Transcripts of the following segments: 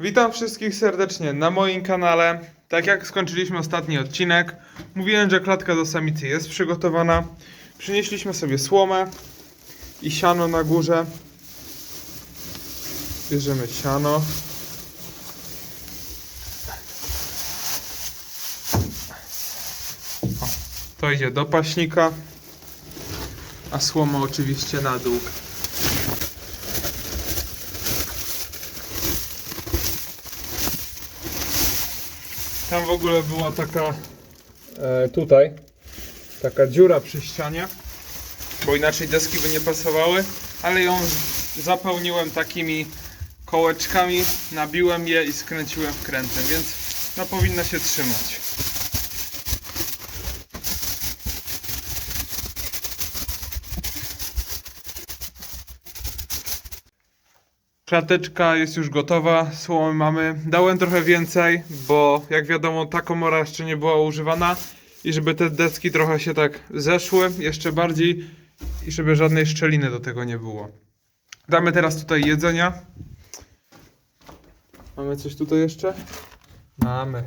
Witam wszystkich serdecznie na moim kanale. Tak jak skończyliśmy ostatni odcinek, mówiłem, że klatka do samicy jest przygotowana. Przynieśliśmy sobie słomę i siano na górze. Bierzemy siano. O, to idzie do paśnika, a słoma oczywiście na dół. Tam w ogóle była taka e, tutaj taka dziura przy ścianie, bo inaczej deski by nie pasowały, ale ją zapełniłem takimi kołeczkami, nabiłem je i skręciłem wkrętem, więc no powinno się trzymać. Klateczka jest już gotowa, słomy mamy. Dałem trochę więcej, bo jak wiadomo ta komora jeszcze nie była używana i żeby te deski trochę się tak zeszły jeszcze bardziej i żeby żadnej szczeliny do tego nie było. Damy teraz tutaj jedzenia. Mamy coś tutaj jeszcze? Mamy.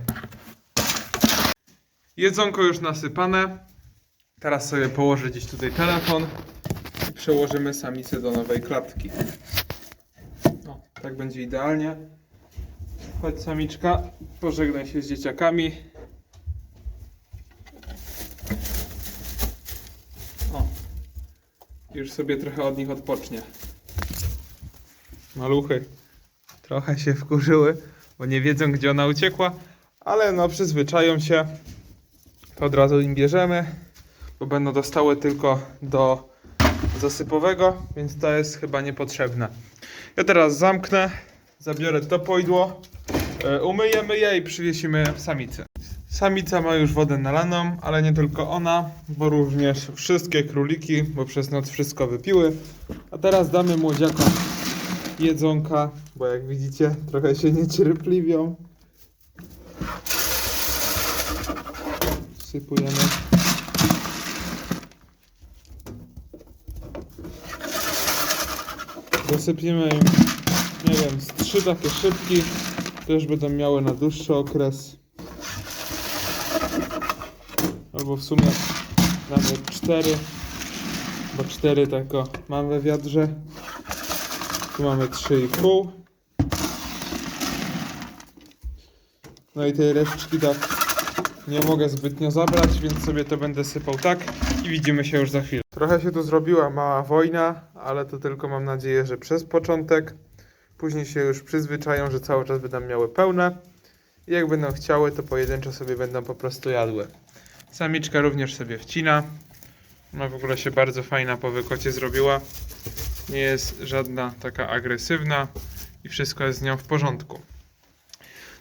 Jedzonko już nasypane. Teraz sobie położę gdzieś tutaj telefon i przełożymy samicę do nowej klatki. Tak będzie idealnie. Chodź samiczka, pożegnaj się z dzieciakami. O, już sobie trochę od nich odpocznie. Maluchy trochę się wkurzyły, bo nie wiedzą gdzie ona uciekła, ale no przyzwyczają się. To od razu im bierzemy, bo będą dostały tylko do zasypowego, więc to jest chyba niepotrzebne. Ja teraz zamknę, zabiorę to pojdło, e, umyjemy je i przywiesimy samicę. Samica ma już wodę nalaną, ale nie tylko ona, bo również wszystkie króliki, bo przez noc wszystko wypiły. A teraz damy młodziakom jedzonka, bo jak widzicie trochę się niecierpliwią. Sypujemy. Zasypiemy im, nie wiem, z trzy takie szybki. Też będą miały na dłuższy okres. Albo w sumie nawet cztery. Bo cztery tako mam we wiadrze. Tu mamy trzy i pół. No i tej resztki tak nie mogę zbytnio zabrać, więc sobie to będę sypał tak i widzimy się już za chwilę. Trochę się tu zrobiła mała wojna, ale to tylko mam nadzieję, że przez początek. Później się już przyzwyczają, że cały czas będą miały pełne. I jak będą chciały, to pojedynczo sobie będą po prostu jadły. Samiczka również sobie wcina. Ona w ogóle się bardzo fajna po wykocie zrobiła. Nie jest żadna taka agresywna i wszystko jest z nią w porządku.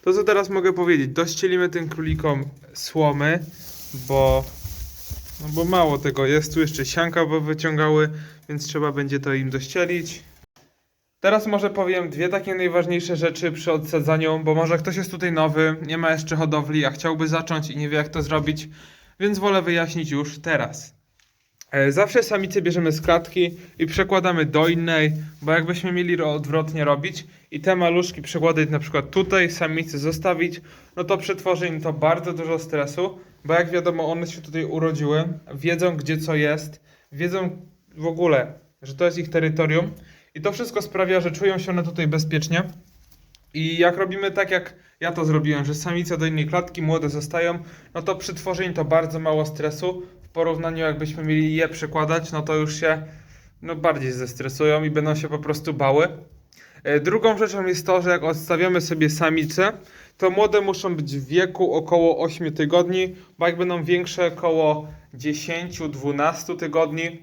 To co teraz mogę powiedzieć? Dościelimy tym królikom słomy, bo no bo mało tego jest. Tu jeszcze sianka bo wyciągały, więc trzeba będzie to im dościelić. Teraz może powiem dwie takie najważniejsze rzeczy przy odsadzaniu, bo może ktoś jest tutaj nowy, nie ma jeszcze hodowli, a chciałby zacząć i nie wie jak to zrobić, więc wolę wyjaśnić już teraz. E, Zawsze samice bierzemy z klatki i przekładamy do innej, bo jakbyśmy mieli ro- odwrotnie robić i te maluszki przekładać na przykład tutaj, samicy zostawić, no to przetworzy im to bardzo dużo stresu, bo jak wiadomo one się tutaj urodziły, wiedzą gdzie co jest, wiedzą w ogóle, że to jest ich terytorium i to wszystko sprawia, że czują się one tutaj bezpiecznie. I jak robimy tak, jak ja to zrobiłem, że samice do innej klatki, młode zostają, no to przy tworzeniu to bardzo mało stresu. Porównaniu jakbyśmy mieli je przekładać, no to już się no, bardziej zestresują i będą się po prostu bały. E, Drugą rzeczą jest to, że jak odstawiamy sobie samice, to młode muszą być w wieku około 8 tygodni, bo jak będą większe około 10-12 tygodni,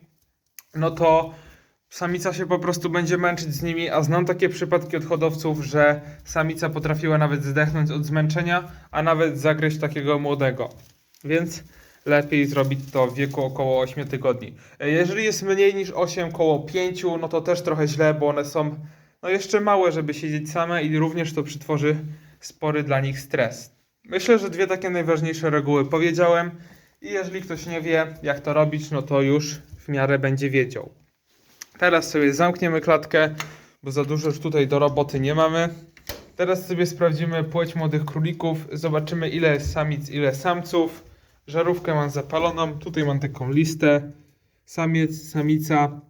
no to samica się po prostu będzie męczyć z nimi, a znam takie przypadki od hodowców, że samica potrafiła nawet zdechnąć od zmęczenia, a nawet zagryźć takiego młodego. Więc lepiej zrobić to w wieku około 8 tygodni. E, Jeżeli jest mniej niż 8, około 5, no to też trochę źle, bo one są no jeszcze małe, żeby siedzieć same i również to przytworzy spory dla nich stres. Myślę, że dwie takie najważniejsze reguły powiedziałem i jeżeli ktoś nie wie jak to robić, no to już w miarę będzie wiedział. Teraz sobie zamkniemy klatkę, bo za dużo już tutaj do roboty nie mamy. Teraz sobie sprawdzimy płeć młodych królików. Zobaczymy ile jest samic, ile samców. Żarówkę mam zapaloną. Tutaj mam taką listę. Samiec, samica.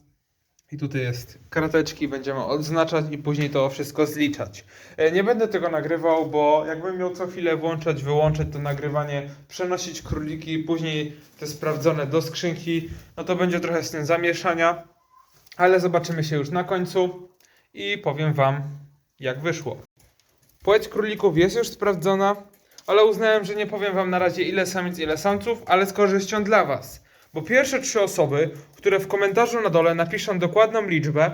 I tutaj jest karteczki, będziemy odznaczać i później to wszystko zliczać. E, Nie będę tego nagrywał, bo jakbym miał co chwilę włączać, wyłączać to nagrywanie, przenosić króliki, później te sprawdzone do skrzynki, no to będzie trochę z tym zamieszania. Ale zobaczymy się już na końcu i powiem Wam, jak wyszło. Płeć królików jest już sprawdzona, ale uznałem, że nie powiem Wam na razie ile samic, ile samców, ale z korzyścią dla Was. Bo pierwsze trzy osoby, które w komentarzu na dole napiszą dokładną liczbę,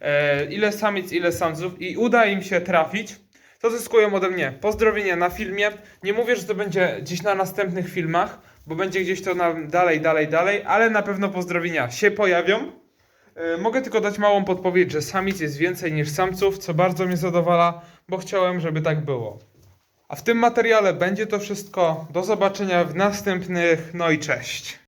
e, ile samic, ile samców i uda im się trafić, to zyskują ode mnie pozdrowienia na filmie. Nie mówię, że to będzie gdzieś na następnych filmach, bo będzie gdzieś to na, dalej, dalej, dalej, ale na pewno pozdrowienia się pojawią. E, Mogę tylko dać małą podpowiedź, że samic jest więcej niż samców, co bardzo mnie zadowala, bo chciałem, żeby tak było. A w tym materiale będzie to wszystko. Do zobaczenia w następnych. No i cześć.